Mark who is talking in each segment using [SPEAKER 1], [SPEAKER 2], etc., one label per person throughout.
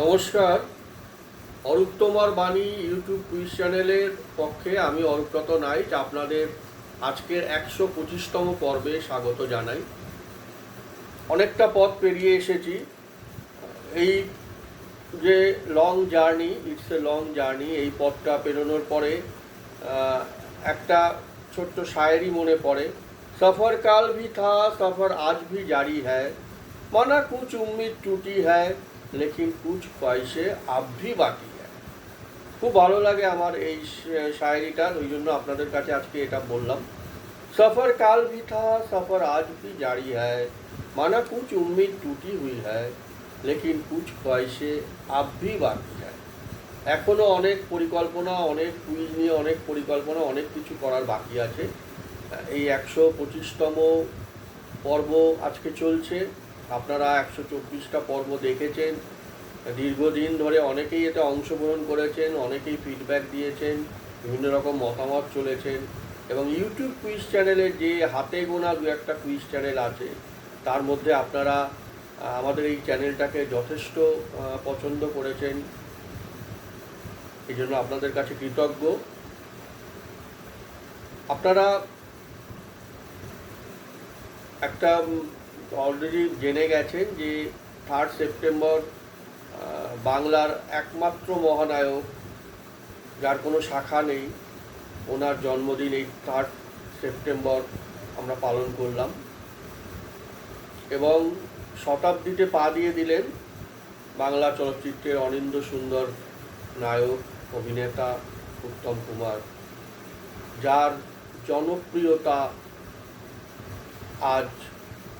[SPEAKER 1] নমস্কার। অরূপ তোমার বাণী ইউটিউব কুইজ চ্যানেলের পক্ষে আমি অরূপরত নাইট আপনাদের আজকের একশো পঁচিশতম পর্বে স্বাগত জানাই। অনেকটা পথ পেরিয়ে এসেছি। এই যে long journey it's a long journey এই পথটা পেরোনোর পরে একটা ছোট্ট শায়েরি মনে পড়ে। সফর কাল ভি থা, সফর আজ ভি জারি হ্যায়। মানা উম্মিদ টুটি হ্যায়। লেকিন কুছ খ্বাহিশে আব ভি বাকি হ্যায় খুব ভালো লাগে আমার এই শ- শায়েরিটা ওই জন্য আপনাদের কাছে আজকে এটা বললাম सफर काल भी था सफर आज भी जारी है माना कुछ उम्मीद टूटी हुई है लेकिन कुछ ख्वाहिशें अब भी बाकी है এখনও অনেক পরিকল্পনা অনেক কুইজ নিয়ে অনেক পরিকল্পনা অনেক কিছু করার বাকি আছে এই একশো পঁচিশতম পর্ব আজকে চলছে আপনারা একশো চব্বিশটা পর্ব দেখেছেন দীর্ঘদিন ধরে অনেকেই এতে অংশগ্রহণ করেছেন, অনেকেই ফিডব্যাক দিয়েছেন, বিভিন্ন রকম মতামত চলেছেন এবং ইউটিউব কুইজ চ্যানেলে যে হাতে গোনা দু একটা কুইজ চ্যানেল আছে, তার মধ্যে আপনারা আমাদের এই চ্যানেলটাকে যথেষ্ট পছন্দ করেছেন। এই জন্য আপনাদের কাছে কৃতজ্ঞ। আপনারা একটা অলরেডি জেনে গেছেন যে থার্ড সেপ্টেম্বর বাংলার একমাত্র মহানায়ক, যার কোনো শাখা নেই, ওনার জন্মদিন এই থার্ড সেপ্টেম্বর আমরা পালন করলাম। এবং শতাব্দীতে পা দিয়ে দিলেন বাংলা চলচ্চিত্রের অনিন্দ সুন্দর নায়ক, অভিনেতা উত্তম কুমার, যার জনপ্রিয়তা আজ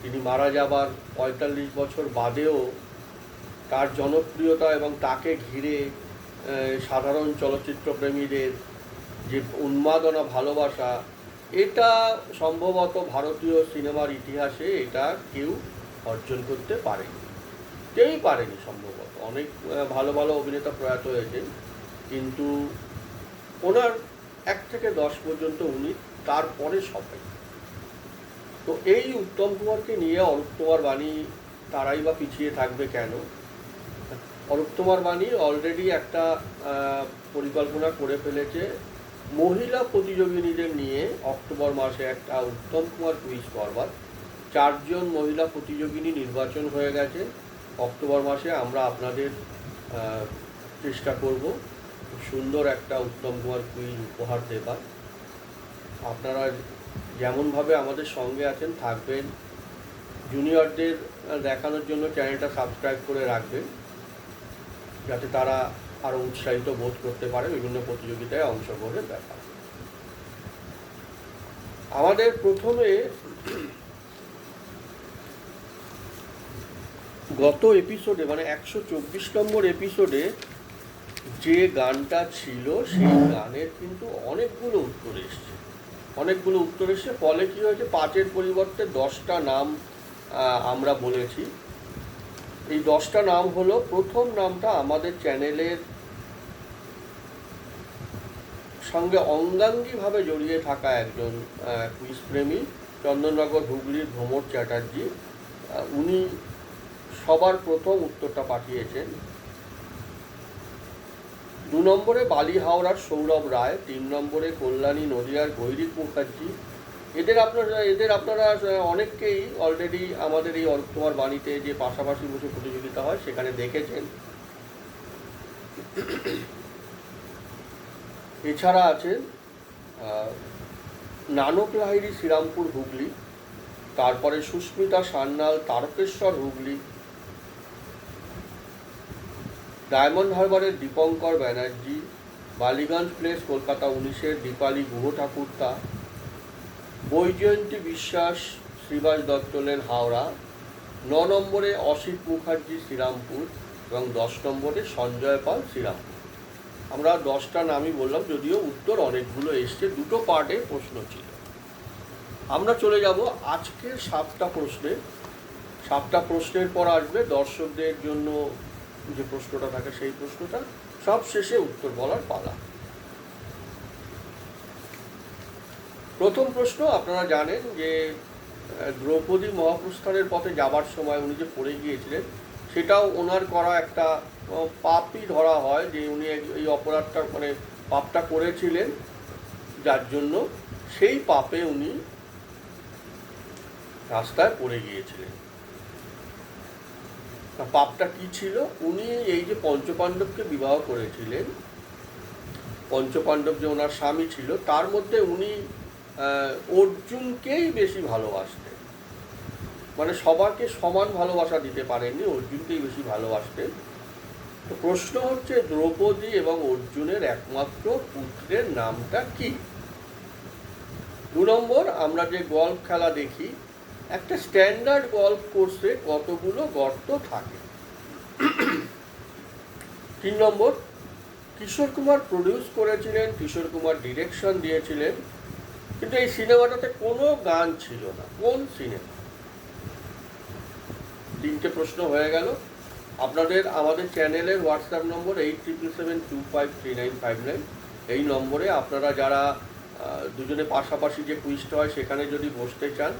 [SPEAKER 1] তিনি মারা যাবার পঁয়তাল্লিশ বছর বাদেও তার জনপ্রিয়তা এবং তাকে ঘিরে সাধারণ চলচ্চিত্র প্রেমীদের যে উন্মাদনা, ভালোবাসা, এটা সম্ভবত ভারতীয় সিনেমার ইতিহাসে এটা কেউ অর্জন করতে পারেনি। কেউই পারেনি সম্ভবত। অনেক ভালো ভালো অভিনেতা প্রয়াত হয়েছেন, কিন্তু ওনার এক থেকে দশ পর্যন্ত উনি তারপরে সবাই। তো এই উত্তম কুমারকে নিয়ে অরূপ কুমার বাণী তারাই বা পিছিয়ে থাকবে কেন? অরূপ কুমার বাণী অলরেডি একটা পরিকল্পনা করে ফেলেছে। মহিলা প্রতিযোগিনীদের নিয়ে অক্টোবর মাসে একটা উত্তম কুমার কুইজ করবার চারজন মহিলা প্রতিযোগিনী নির্বাচন হয়ে গেছে। অক্টোবর মাসে আমরা আপনাদের চেষ্টা করব সুন্দর একটা উত্তম কুমার কুইজ উপহার দেবার। আপনারা যেমনভাবে আমাদের সঙ্গে আছেন, থাকবেন। জুনিয়রদের দেখানোর জন্য চ্যানেলটা সাবস্ক্রাইব করে রাখবেন। যাতে তারা আরও উৎসাহিত বোধ করতে পারে বিভিন্ন প্রতিযোগিতায় অংশগ্রহণের ব্যাপার। আমাদের প্রথমে গত এপিসোডে মানে একশো চব্বিশ নম্বর এপিসোডে যে গানটা ছিল সেই গানের কিন্তু অনেকগুলো উত্তর এসছে। অনেকগুলো উত্তর এসছে ফলে কী হয়েছে? পাঁচের পরিবর্তে দশটা নাম আহ, আমরা বলেছি। এই দশটা নাম হলো, প্রথম নামটা আমাদের চ্যানেলের সঙ্গে অঙ্গাঙ্গিভাবে জড়িয়ে থাকা একজন কুইজ প্রেমী চন্দননগর হুগলির ভ্রমর চ্যাটার্জি। উনি সবার প্রথম উত্তরটা পাঠিয়েছেন। দু নম্বরে বালি হাওড়ার সৌরভ রায়, তিন নম্বরে কল্যাণী নদিয়ার গৈরিক মুখার্জি এদের আপনারা এদের আপনারা, অনেককেই অলরেডি আমাদের এই তোমার বাণীতে যে পাশাপাশি বসে প্রতিযোগিতা হয়, সেখানে দেখেছেন। এছাড়া আছে নানক লাহিড়ি, শ্রীরামপুর হুগলি, তারপরে সুস্মিতা সান্যাল, তারকেশ্বর হুগলি, ডায়মন্ড হারবারের দীপঙ্কর ব্যানার্জি, বালিগঞ্জ প্লেস, কলকাতা উনিশের, দীপালি গুহ ঠাকুরতা বৈজয়ন্তী বিশ্বাস শ্রীবাস দত্ত লেন হাওড়া, ন নম্বরে অসিত মুখার্জি শ্রীরামপুর এবং দশ নম্বরে সঞ্জয় পাল শ্রীরামপুর। আমরা দশটা নামই বললাম, যদিও উত্তর অনেকগুলো এসছে, দুটো পার্টে প্রশ্ন ছিল। আমরা চলে যাব আজকের সাতটা প্রশ্নে। সাতটা প্রশ্নের পর আসবে দর্শকদের জন্য যে প্রশ্নটা থাকে সেই প্রশ্নটা সব শেষে উত্তর বলার পালা। প্রথম প্রশ্ন, আপনারা জানেন যে দ্রৌপদী মহাপ্রস্থানের পথে যাবার সময় উনি যে পড়ে গিয়েছিলেন, সেটাও ওনার করা একটা পাপই ধরা হয় যে উনি এই- অপরাধটা মানে পাপটা করেছিলেন, যার জন্য সেই পাপে উনি রাস্তায় পড়ে গিয়েছিলেন। পাপটা কি ছিল? উনি এই যে পঞ্চপাণ্ডবকে বিবাহ করেছিলেন, পঞ্চপাণ্ডব যে ওনার স্বামী ছিল, তার মধ্যে উনি অর্জুনকেই বেশি ভালোবাসতেন মানে সবাইকে সমান ভালোবাসা দিতে পারেননি, অর্জুনকেই বেশি ভালোবাসতেন তো প্রশ্ন হচ্ছে, দ্রৌপদী এবং অর্জুনের একমাত্র পুত্রের নামটা কি? দু নম্বর, আমরা যে গল্ফ খেলা দেখি, একটা স্ট্যান্ডার্ড গল্ফ কোর্সে কতগুলো গর্ত থাকে? তিন নম্বর, কিশোর কুমার প্রডিউস করেছিলেন, কিশোর কুমার ডিরেকশন দিয়েছিলেন। কিন্তু এই সিনেমাটাতে কোনো গান ছিল না। কোন সিনেমা? তিনটে প্রশ্ন হয়ে গেল। আপনাদের, আমাদের চ্যানেলের WhatsApp number eight triple seven two five three nine five nine. এই নম্বরে আপনারা যারা দুজনে পাশাপাশি যে কুইজটা হয়, সেখানে যদি বসতে চান,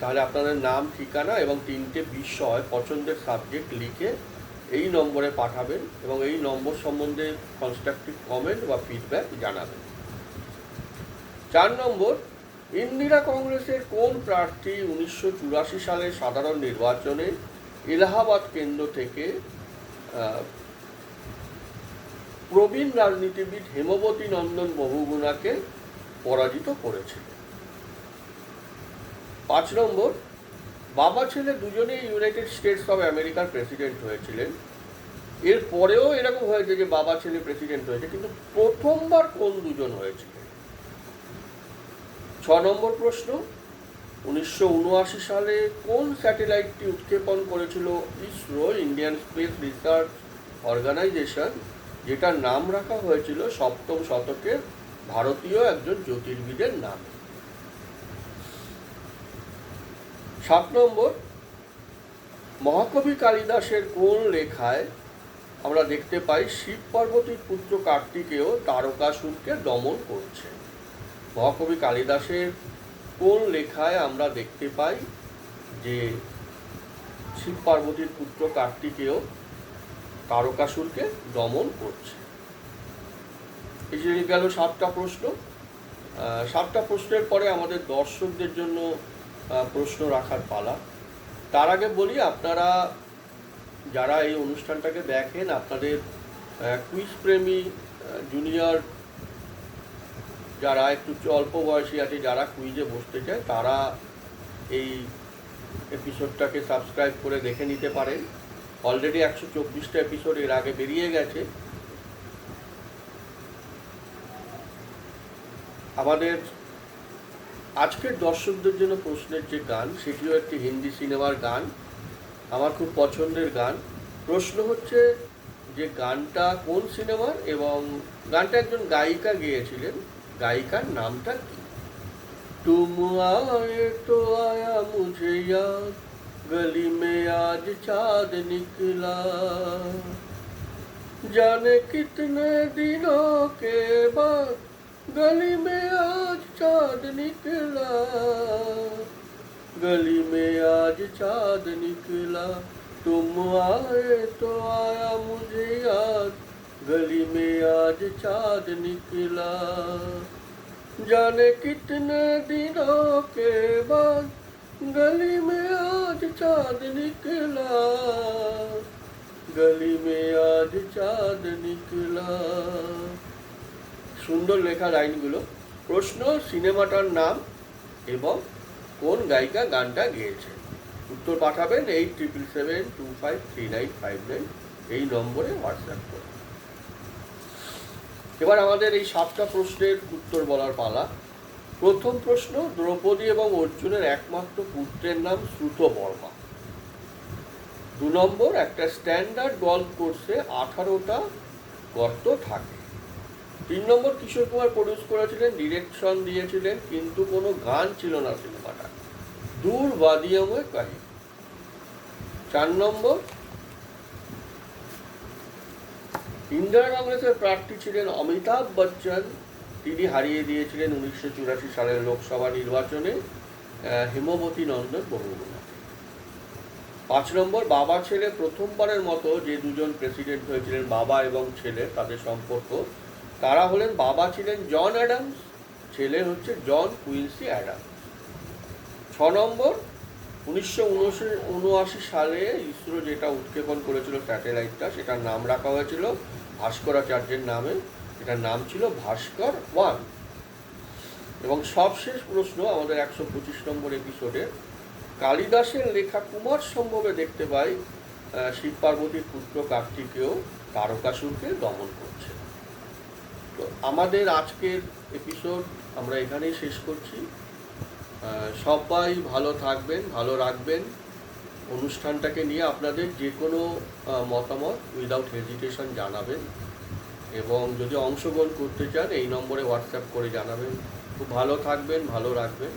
[SPEAKER 1] তাহলে আপনাদের নাম, ঠিকানা এবং তিনটে বিষয়, পছন্দের সাবজেক্ট লিখে এই নম্বরে পাঠাবেন এবং এই নম্বর সম্বন্ধে কনস্ট্রাকটিভ কমেন্ট বা ফিডব্যাক জানাবেন। চার নম্বর, ইন্দিরা কংগ্রেসের কোন প্রার্থী উনিশশো চুরাশি সালের সাধারণ নির্বাচনে এলাহাবাদ কেন্দ্র থেকে প্রবীণ রাজনীতিবিদ হেমবতী নন্দন বহুগুণাকে পরাজিত করেছিল? পাঁচ নম্বর, বাবা ছেলে দুজনেই ইউনাইটেড স্টেটস অফ আমেরিকার প্রেসিডেন্ট হয়েছিলেন। এর পরেও এরকম হয়েছে যে বাবা ছেলে প্রেসিডেন্ট হয়েছে, কিন্তু প্রথমবার কোন দুজন হয়েছিলেন ছ নম্বর প্রশ্ন, উনিশশো উনআশি সালে কোন স্যাটেলাইটটি উৎক্ষেপণ করেছিল ISRO Indian Space Research Organisation, যেটার নাম রাখা হয়েছিল সপ্তম শতকের ভারতীয় একজন জ্যোতির্বিদের নাম? সাত নম্বর, মহাকবি কালিদাসের কোন লেখায় আমরা দেখতে পাই শিব পার্বতীর পুত্র কার্তিকেয় তারকাসুরকে দমন করছে? মহাকবি কালিদাসের কোন লেখায় আমরা দেখতে পাই যে শিব পার্বতীর পুত্র কার্তিকেয় তারকাসুরকে দমন করছে? এই যে গেল সাতটা প্রশ্ন। সাতটা প্রশ্নের পরে আমাদের দর্শকদের জন্য প্রশ্ন রাখার পালা। তার আগে বলি, আপনারা যারা এই অনুষ্ঠানটাকে দেখেন, আপনাদের কুইজ প্রেমী জুনিয়র যারা একটু অল্প বয়সী আছে, যারা কুইজে বসতে চায়, তারা এই এপিসোডটাকে সাবস্ক্রাইব করে দেখে নিতে পারেন। অলরেডি একশো চব্বিশটা এপিসোড এর আগে বেরিয়ে গেছে। আমাদের আজকের দর্শকদের জন্য প্রশ্নের যে গান, সেটিও একটি হিন্দি সিনেমার গান, আমার খুব পছন্দের গান। প্রশ্ন হচ্ছে যে গানটা কোন সিনেমার এবং গানটা একজন গায়িকা গেয়েছিলেন? গায়িকার নামটা কি तुम आए तो आया मुझे याद गली में आज चाँद निकला जाने कितने दिनों के बाद गली में आज चाँद निकला गली में आज चाँद निकला तुम आए तो आया मुझे याद गली में आज चाँद निकला जाने कितने दिनों के बाद गली में आज चाँद निकला गली में आज चाँद निकला সুন্দর লেখা লাইনগুলো প্রশ্ন সিনেমাটার নাম এবং কোন গায়িকা গানটা গেয়েছে উত্তর পাঠাবেন eight triple seven two five three nine five nine এই নম্বরে হোয়াটসঅ্যাপ করে এবার আমাদের এই সাতটা প্রশ্নের উত্তর বলার পালা। প্রথম প্রশ্ন, দ্রৌপদী এবং অর্জুনের একমাত্র পুত্রের নাম শ্রুত বর্মা দু নম্বর, একটা স্ট্যান্ডার্ড গল্ফ কোর্সে আঠারোটা গর্ত থাকে। তিন নম্বর, কিশোর কুমার প্রডিউস করেছিলেন ডিরেকশন দিয়েছিলেন, কিন্তু কোনো গান ছিল না সিনেমাটা দূর বাদিয়াময় কাহিনী। চার নম্বর ইন্দিরা কংগ্রেসের প্রার্থী ছিলেন অমিতাভ বচ্চন। তিনি হারিয়ে দিয়েছিলেন উনিশশো চুরাশি সালের লোকসভা নির্বাচনে হেমবতী নন্দন বহুগুণাকে পাঁচ নম্বর, বাবা ছেলে প্রথমবারের মতো যে দুজন প্রেসিডেন্ট হয়েছিলেন, বাবা এবং ছেলে, তাদের সম্পর্ক। তারা হলেন বাবা ছিলেন জন অ্যাডামস, ছেলে হচ্ছে জন কুইন্সি অ্যাডামস। ছ নম্বর উনিশশো উনআশি সালে ইসরো যেটা উৎক্ষেপণ করেছিল স্যাটেলাইটটা, সেটার নাম রাখা হয়েছিল ভাস্করাচার্যের নামে। এটার নাম ছিল ভাস্কর ওয়ান। এবং সবশেষ প্রশ্ন আমাদের একশো পঁচিশ নম্বর এপিসোডে কালিদাসের লেখা কুমার সম্ভবে দেখতে পাই শিব পার্বতীর পুত্র কার্তিকেয় তারকাসুরকে দমন করছে। তো আমাদের আজকের এপিসোড আমরা এখানেই শেষ করছি। সবাই ভালো থাকবেন, ভালো রাখবেন। অনুষ্ঠানটাকে নিয়ে আপনাদের যে কোনো মতামত উইদাউট হেজিটেশন জানাবেন। এবং যদি অংশগ্রহণ করতে চান, এই নম্বরে হোয়াটসঅ্যাপ করে জানাবেন। খুব ভালো থাকবেন, ভালো রাখবেন।